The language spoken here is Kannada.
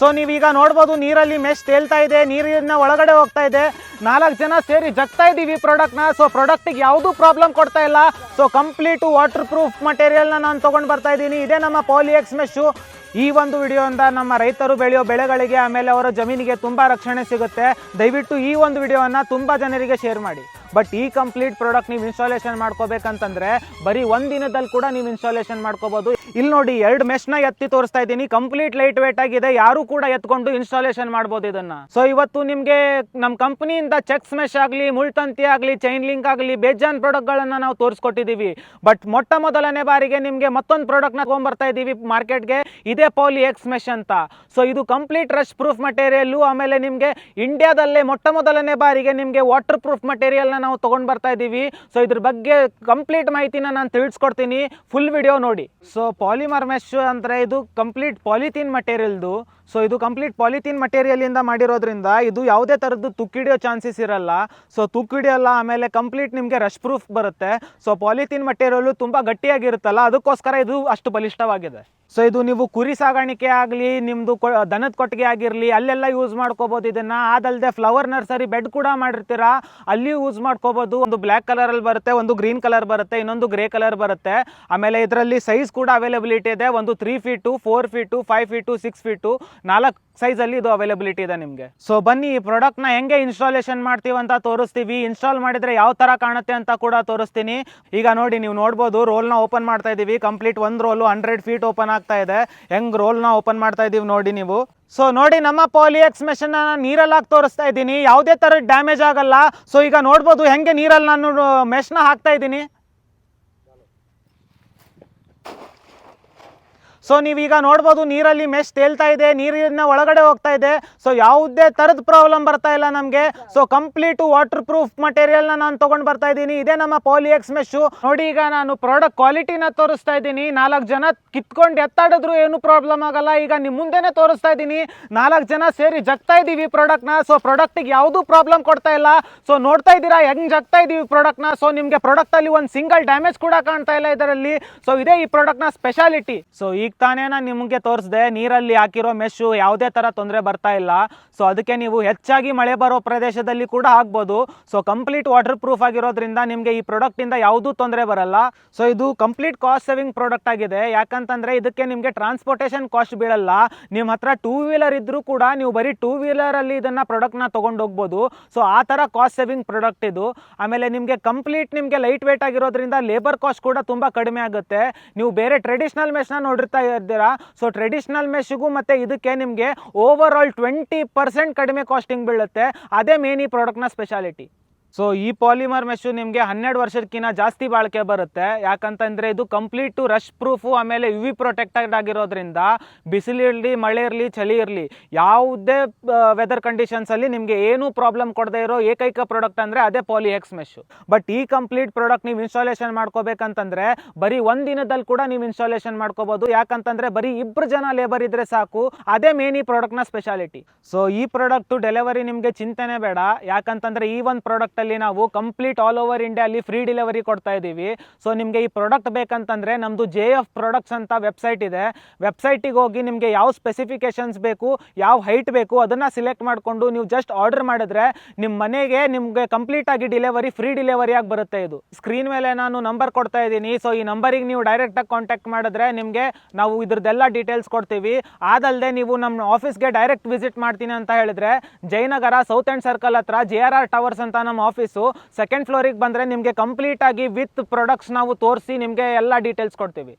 ಸೊ ನೀವೀಗ ನೋಡ್ಬೋದು ನೀರಲ್ಲಿ ಮೆಶ್ ತೇಲ್ತಾ ಇದೆ, ನೀರಿನ ಒಳಗಡೆ ಹೋಗ್ತಾ ಇದೆ. ನಾಲ್ಕು ಜನ ಸೇರಿ ಜಗ್ತಾ ಇದ್ದೀವಿ ಪ್ರಾಡಕ್ಟ್ನ ಸೊ ಪ್ರಾಡಕ್ಟಿಗೆ ಯಾವುದೂ ಪ್ರಾಬ್ಲಮ್ ಕೊಡ್ತಾ ಇಲ್ಲ. ಸೊ ಕಂಪ್ಲೀಟ್ ವಾಟರ್ ಪ್ರೂಫ್ ಮಟೀರಿಯಲ್ನ ನಾನು ತೊಗೊಂಡು ಬರ್ತಾ ಇದ್ದೀನಿ. ಇದೇ ನಮ್ಮ ಪಾಲಿಎಕ್ಸ್ ಮೆಶ್ಶು ಈ ಒಂದು ವಿಡಿಯೋಯಿಂದ ನಮ್ಮ ರೈತರು ಬೆಳೆಯೋ ಬೆಳೆಗಳಿಗೆ, ಆಮೇಲೆ ಅವರ ಜಮೀನಿಗೆ ತುಂಬ ರಕ್ಷಣೆ ಸಿಗುತ್ತೆ. ದಯವಿಟ್ಟು ಈ ಒಂದು ವಿಡಿಯೋವನ್ನು ತುಂಬ ಜನರಿಗೆ ಶೇರ್ ಮಾಡಿ. ಬಟ್ ಈ ಕಂಪ್ಲೀಟ್ ಪ್ರಾಡಕ್ಟ್ ನೀವು ಇನ್ಸ್ಟಾಲೇಷನ್ ಮಾಡ್ಕೋಬೇಕಂತಂದ್ರೆ ಬರೀ ಒಂದು ದಿನದಲ್ಲಿ ಕೂಡ ನೀವು ಇನ್ಸ್ಟಾಲೇಷನ್ ಮಾಡ್ಕೋಬಹುದು ಇಲ್ಲಿ ನೋಡಿ ಎರಡು ಮೆಶ್ನ ಎತ್ತಿ ತೋರಿಸ್ತಾ ಇದ್ದೀನಿ. ಕಂಪ್ಲೀಟ್ ಲೈಟ್ ವೇಟ್ ಆಗಿದೆ. ಯಾರು ಕೂಡ ಎತ್ಕೊಂಡು ಇನ್ಸ್ಟಾಲೇಷನ್ ಮಾಡ್ಬೋದು ಇದನ್ನ. ಸೊ ಇವತ್ತು ನಿಮಗೆ ನಮ್ಮ ಕಂಪನಿಯಿಂದ ಚೆಕ್ ಸ್ಮೆಶ್ ಆಗಲಿ, ಮುಳ್ತಂತಿ ಆಗಲಿ ಚೈನ್ ಲಿಂಕ್ ಆಗಲಿ, ಬೇಜಾನ್ ಪ್ರಾಡಕ್ಟ್ಗಳನ್ನ ನಾವು ತೋರಿಸ್ಕೊಟ್ಟಿದ್ದೀವಿ ಬಟ್ ಮೊಟ್ಟ ಮೊದಲನೇ ಬಾರಿಗೆ ನಿಮಗೆ ಮತ್ತೊಂದು ಪ್ರಾಡಕ್ಟ್ನ ತೊಗೊಂಡ್ಬರ್ತಾ ಇದ್ದೀವಿ ಮಾರ್ಕೆಟ್ಗೆ ಇದೇ ಪೌಲಿ ಎಕ್ಸ್ ಮೆಶ್ ಅಂತ. ಸೊ ಇದು ಕಂಪ್ಲೀಟ್ ರಶ್ ಪ್ರೂಫ್ ಮಟೀರಿಯಲ್ಲು ಆಮೇಲೆ ನಿಮಗೆ ಇಂಡಿಯಾದಲ್ಲೇ ಮೊಟ್ಟ ಮೊದಲನೇ ಬಾರಿಗೆ ನಿಮಗೆ ವಾಟರ್ ಪ್ರೂಫ್ ಮಟೀರಿಯಲ್ನ ನಾವು ತೊಗೊಂಡು ಬರ್ತಾ ಇದ್ದೀವಿ ಸೊ ಇದ್ರ ಬಗ್ಗೆ ಕಂಪ್ಲೀಟ್ ಮಾಹಿತಿನ ನಾನು ತಿಳಿಸ್ಕೊಡ್ತೀನಿ. ಫುಲ್ ವಿಡಿಯೋ ನೋಡಿ. ಸೊ ಪಾಲಿಮರ್ ಮೆಶ್ ಅಂದರೆ ಇದು ಕಂಪ್ಲೀಟ್ ಪಾಲಿಥೀನ್ ಮಟೀರಿಯಲ್ದು ಸೊ ಇದು ಕಂಪ್ಲೀಟ್ ಪಾಲಿಥೀನ್ ಮಟೀರಿಯಲಿಂದ ಮಾಡಿರೋದ್ರಿಂದ ಇದು ಯಾವುದೇ ಥರದ್ದು ತುಕ್ಕಿಡಿಯೋ ಚಾನ್ಸಸ್ ಇರಲ್ಲ. ಸೊ ತುಕ್ಕಿಡಿಯಲ್ಲ ಆಮೇಲೆ ಕಂಪ್ಲೀಟ್ ನಿಮಗೆ ರಶ್ ಪ್ರೂಫ್ ಬರುತ್ತೆ. ಸೊ ಪಾಲಿಥೀನ್ ಮಟೀರಿಯಲು ತುಂಬ ಗಟ್ಟಿಯಾಗಿರುತ್ತಲ್ಲ, ಅದಕ್ಕೋಸ್ಕರ ಇದು ಅಷ್ಟು ಬಲಿಷ್ಠವಾಗಿದೆ. ಸೊ ಇದು ನೀವು ಕುರಿ ಸಾಗಾಣಿಕೆ ಆಗಲಿ ನಿಮ್ಮದು ದನದ ಕೊಟ್ಟಿಗೆ ಆಗಿರಲಿ, ಅಲ್ಲೆಲ್ಲ ಯೂಸ್ ಮಾಡ್ಕೋಬೋದು ಇದನ್ನ. ಅದಲ್ಲದೆ ಫ್ಲವರ್ ನರ್ಸರಿ ಬೆಡ್ ಕೂಡ ಮಾಡಿರ್ತೀರಾ? ಅಲ್ಲಿ ಯೂಸ್ ಮಾಡ್ಕೋಬೋದು. ಒಂದು ಬ್ಲ್ಯಾಕ್ ಕಲರಲ್ಲಿ ಬರುತ್ತೆ, ಒಂದು ಗ್ರೀನ್ ಕಲರ್ ಬರುತ್ತೆ, ಇನ್ನೊಂದು ಗ್ರೇ ಕಲರ್ ಬರುತ್ತೆ. ಆಮೇಲೆ ಇದರಲ್ಲಿ ಸೈಜ್ ಕೂಡ ಅವೈಲೇಬಿಲಿಟಿ ಇದೆ. ಒಂದು three feet four feet five feet six feet ನಾಲ್ಕು ಸೈಜಲ್ಲಿ ಇದು ಅವೈಲಬಿಲಿಟಿ ಇದೆ ನಿಮಗೆ. ಸೊ ಬನ್ನಿ, ಈ ಪ್ರಾಡಕ್ಟ್ನ ಹೆಂಗೆ ಇನ್ಸ್ಟಾಲೇಷನ್ ಮಾಡ್ತೀವಿ ಅಂತ ತೋರಿಸ್ತೀವಿ. ಇನ್ಸ್ಟಾಲ್ ಮಾಡಿದ್ರೆ ಯಾವ ಥರ ಕಾಣುತ್ತೆ ಅಂತ ಕೂಡ ತೋರಿಸ್ತೀನಿ. ಈಗ ನೋಡಿ, ನೀವು ನೋಡ್ಬೋದು ರೋಲ್ನ ಓಪನ್ ಮಾಡ್ತಾ ಇದ್ದೀವಿ ಕಂಪ್ಲೀಟ್ ಒಂದು ರೋಲು ಹಂಡ್ರೆಡ್ ಫೀಟ್ ಓಪನ್ ಆಗ್ತಾ ಇದೆ. ಹೆಂಗ್ ರೋಲ್ನ ಓಪನ್ ಮಾಡ್ತಾ ಇದ್ದೀವಿ ನೋಡಿ ನೀವು. ಸೊ ನೋಡಿ, ನಮ್ಮ ಪಾಲಿಎಕ್ಸ್ ಮೆಷನ್ನ ನೀರಲ್ಲಿ ತೋರಿಸ್ತಾ ಇದ್ದೀನಿ. ಯಾವುದೇ ಥರ ಡ್ಯಾಮೇಜ್ ಆಗಲ್ಲ. ಸೊ ಈಗ ನೋಡ್ಬೋದು, ಹೆಂಗೆ ನೀರಲ್ಲಿ ನಾನು ಮೆಷ್ನ ಹಾಕ್ತಾ ಇದ್ದೀನಿ ಸೊ ನೀವೀಗ ನೋಡ್ಬೋದು ನೀರಲ್ಲಿ ಮೆಶ್ ತೇಲ್ತಾ ಇದೆ, ನೀರಿನ ಒಳಗಡೆ ಹೋಗ್ತಾ ಇದೆ. ಸೊ ಯಾವುದೇ ಥರದ ಪ್ರಾಬ್ಲಮ್ ಬರ್ತಾ ಇಲ್ಲ ನಮಗೆ. ಸೊ ಕಂಪ್ಲೀಟ್ ವಾಟರ್ ಪ್ರೂಫ್ ಮಟೀರಿಯಲ್ನ ನಾನು ತೊಗೊಂಡು ಬರ್ತಾ ಇದ್ದೀನಿ. ಇದೇ ನಮ್ಮ ಪಾಲಿಎಕ್ಸ್ ಮೆಶ್ಶು ನೋಡಿ ಈಗ ನಾನು ಪ್ರಾಡಕ್ಟ್ ಕ್ವಾಲಿಟಿನ ತೋರಿಸ್ತಾ ಇದ್ದೀನಿ. ನಾಲ್ಕು ಜನ ಕಿತ್ಕೊಂಡು ಎತ್ತಾಡಿದ್ರು ಏನು ಪ್ರಾಬ್ಲಮ್ ಆಗಲ್ಲ. ಈಗ ನಿಮ್ಮ ಮುಂದೆನೇ ತೋರಿಸ್ತಾ ಇದ್ದೀನಿ. ನಾಲ್ಕು ಜನ ಸೇರಿ ಜಗ್ತಾ ಇದ್ದೀವಿ ಪ್ರಾಡಕ್ಟ್ನ ಸೊ ಪ್ರಾಡಕ್ಟಿಗೆ ಯಾವುದೂ ಪ್ರಾಬ್ಲಮ್ ಕೊಡ್ತಾ ಇಲ್ಲ. ಸೊ ನೋಡ್ತಾ ಇದ್ದೀರಾ, ಹೆಂಗೆ ಜಗ್ತಾ ಇದ್ದೀವಿ ಪ್ರಾಡಕ್ಟ್ನ ಸೊ ನಿಮಗೆ ಪ್ರಾಡಕ್ಟಲ್ಲಿ ಒಂದು ಸಿಂಗಲ್ ಡ್ಯಾಮೇಜ್ ಕೂಡ ಕಾಣ್ತಾ ಇಲ್ಲ ಇದರಲ್ಲಿ. ಸೊ ಇದೇ ಈ ಪ್ರಾಡಕ್ಟ್ನ ಸ್ಪೆಷಾಲಿಟಿ ಸೊ ಈಗ ತಾನೇ ನಾನು ನಿಮಗೆ ತೋರಿಸಿದೆ? ನೀರಲ್ಲಿ ಹಾಕಿರೋ ಮೆಶ್ಶು ಯಾವುದೇ ಥರ ತೊಂದರೆ ಬರ್ತಾ ಇಲ್ಲ. ಸೊ ಅದಕ್ಕೆ ನೀವು ಹೆಚ್ಚಾಗಿ ಮಳೆ ಬರೋ ಪ್ರದೇಶದಲ್ಲಿ ಕೂಡ ಹಾಕ್ಬೋದು. ಸೊ ಕಂಪ್ಲೀಟ್ ವಾಟರ್ ಪ್ರೂಫ್ ಆಗಿರೋದ್ರಿಂದ ನಿಮಗೆ ಈ ಪ್ರಾಡಕ್ಟಿಂದ ಯಾವುದೂ ತೊಂದರೆ ಬರಲ್ಲ. ಸೊ ಇದು ಕಂಪ್ಲೀಟ್ ಕಾಸ್ಟ್ ಸೇವಿಂಗ್ ಪ್ರಾಡಕ್ಟ್ ಆಗಿದೆ. ಯಾಕಂತಂದ್ರೆ ಇದಕ್ಕೆ ನಿಮಗೆ ಟ್ರಾನ್ಸ್ಪೋರ್ಟೇಷನ್ ಕಾಸ್ಟ್ ಬೀಳಲ್ಲ. ನಿಮ್ಮ ಹತ್ರ ಟೂ ವೀಲರ್ ಇದ್ರೂ ಕೂಡ ನೀವು ಬರೀ ಟೂ ವೀಲರಲ್ಲಿ ಇದನ್ನ ಪ್ರಾಡಕ್ಟ್ನ ತೊಗೊಂಡು ಹೋಗ್ಬೋದು. ಸೊ ಆ ಥರ ಕಾಸ್ಟ್ ಸೇವಿಂಗ್ ಪ್ರಾಡಕ್ಟ್ ಇದು. ಆಮೇಲೆ ನಿಮಗೆ ಕಂಪ್ಲೀಟ್ ನಿಮಗೆ ಲೈಟ್ ವೇಟ್ ಆಗಿರೋದ್ರಿಂದ ಲೇಬರ್ ಕಾಸ್ಟ್ ಕೂಡ ತುಂಬ ಕಡಿಮೆ ಆಗುತ್ತೆ. ನೀವು ಬೇರೆ ಟ್ರೆಡಿಷನಲ್ ಮೆಶ್ನ ನೋಡಿರ್ತಾ ಇದ್ದೀರಾ? ಸೊ ಟ್ರೆಡಿಷನಲ್ ಮೆಶ್ಗೂ ಮತ್ತೆ ಇದಕ್ಕೆ ನಿಮಗೆ ಓವರ್ ಆಲ್ ಟ್ವೆಂಟಿ ಪರ್ಸೆಂಟ್ ಕಡಿಮೆ ಕಾಸ್ಟಿಂಗ್ ಬೀಳುತ್ತೆ. ಅದೇ ಮೇನ್ ಈ ಪ್ರಾಡಕ್ಟ್ನ ಸ್ಪೆಷಾಲಿಟಿ ಸೊ ಈ ಪಾಲಿಮರ್ ಮೆಶು ನಿಮಗೆ ಹನ್ನೆರಡು ವರ್ಷಕ್ಕಿಂತ ಜಾಸ್ತಿ ಬಾಳಿಕೆ ಬರುತ್ತೆ. ಯಾಕಂತಂದರೆ ಇದು ಕಂಪ್ಲೀಟು ರಶ್ ಪ್ರೂಫು ಆಮೇಲೆ ಯು ವಿ ಪ್ರೊಟೆಕ್ಟೆಡ್ ಆಗಿರೋದ್ರಿಂದ ಬಿಸಿಲಿರಲಿ ಮಳೆ ಇರಲಿ, ಚಳಿ ಇರಲಿ, ಯಾವುದೇ ವೆದರ್ ಕಂಡೀಷನ್ಸಲ್ಲಿ ನಿಮಗೆ ಏನೂ ಪ್ರಾಬ್ಲಮ್ ಕೊಡದೇ ಇರೋ ಏಕೈಕ ಪ್ರಾಡಕ್ಟ್ ಅಂದರೆ ಅದೇ ಪಾಲಿಎಕ್ಸ್ ಮೆಶು ಬಟ್ ಈ ಕಂಪ್ಲೀಟ್ ಪ್ರಾಡಕ್ಟ್ ನೀವು ಇನ್ಸ್ಟಾಲೇಷನ್ ಮಾಡ್ಕೋಬೇಕಂತಂದ್ರೆ ಬರೀ ಒಂದು ದಿನದಲ್ಲಿ ಕೂಡ ನೀವು ಇನ್ಸ್ಟಾಲೇಷನ್ ಮಾಡ್ಕೋಬೋದು. ಯಾಕಂತಂದ್ರೆ ಬರೀ ಇಬ್ಬರು ಜನ ಲೇಬರ್ ಇದ್ದರೆ ಸಾಕು. ಅದೇ ಮೇನ್ ಈ ಪ್ರಾಡಕ್ಟ್ನ ಸ್ಪೆಷಾಲಿಟಿ ಸೊ ಈ ಪ್ರಾಡಕ್ಟು ಡೆಲಿವರಿ ನಿಮಗೆ ಚಿಂತೆನೇ ಬೇಡ. ಯಾಕಂತಂದ್ರೆ ಈ ಒಂದು ಪ್ರಾಡಕ್ಟ್ ಅಲ್ಲಿ ನಾವು ಕಂಪ್ಲೀಟ್ ಆಲ್ ಓವರ್ ಇಂಡಿಯಾ ಅಲ್ಲಿ ಫ್ರೀ ಡೆಲಿವರಿ ಕೊಡ್ತಾ ಇದ್ದೀವಿ. ಸೊ ನಿಮಗೆ ಈ ಪ್ರಾಡಕ್ಟ್ ಬೇಕಂತಂದ್ರೆ ನಮ್ದು ಜೆ ಎಫ್ ಪ್ರಾಡಕ್ಟ್ಸ್ ಅಂತ ವೆಬ್ಸೈಟ್ ಇದೆ. ವೆಬ್ಸೈಟಿಗೆ ಹೋಗಿ ನಿಮಗೆ ಯಾವ ಸ್ಪೆಸಿಫಿಕೇಶನ್ಸ್ ಬೇಕು, ಯಾವ ಹೈಟ್ ಬೇಕು ಅದನ್ನ ಸಿಲೆಕ್ಟ್ ಮಾಡಿಕೊಂಡು ನೀವು ಜಸ್ಟ್ ಆರ್ಡರ್ ಮಾಡಿದ್ರೆ ನಿಮ್ಮ ಮನೆಗೆ ನಿಮಗೆ ಕಂಪ್ಲೀಟ್ ಆಗಿ ಡಿಲಿವರಿ ಫ್ರೀ ಡಿಲಿವರಿ ಆಗಿ ಬರುತ್ತೆ ಇದು. ಸ್ಕ್ರೀನ್ ಮೇಲೆ ನಾನು ನಂಬರ್ ಕೊಡ್ತಾ ಇದ್ದೀನಿ. ಸೊ ಈ ನಂಬರಿಗೆ ನೀವು ಡೈರೆಕ್ಟ್ ಆಗಿ ಕಾಂಟ್ಯಾಕ್ಟ್ ಮಾಡಿದ್ರೆ ನಿಮಗೆ ನಾವು ಇದ್ರದ್ದೆಲ್ಲ ಡೀಟೇಲ್ಸ್ ಕೊಡ್ತೀವಿ. ಅದಲ್ಲದೆ ನೀವು ನಮ್ಮ ಆಫೀಸ್ಗೆ ಡೈರೆಕ್ಟ್ ವಿಸಿಟ್ ಮಾಡ್ತೀನಿ ಅಂತ ಹೇಳಿದ್ರೆ ಜಯನಗರ ಸೌತ್ ಅಂಡ್ ಸರ್ಕಲ್ ಹತ್ರ ಜೆ ಆರ್ ಆರ್ ಟವರ್ಸ್ ಅಂತ ನಮ್ಮ ಆಫೀಸು ಸೆಕೆಂಡ್ ಫ್ಲೋರಿಗೆ ಬಂದರೆ ನಿಮಗೆ ಕಂಪ್ಲೀಟಾಗಿ ವಿತ್ ಪ್ರಾಡಕ್ಟ್ಸ್ ನಾವು ತೋರಿಸಿ ನಿಮಗೆ ಎಲ್ಲ ಡೀಟೇಲ್ಸ್ ಕೊಡ್ತೀವಿ.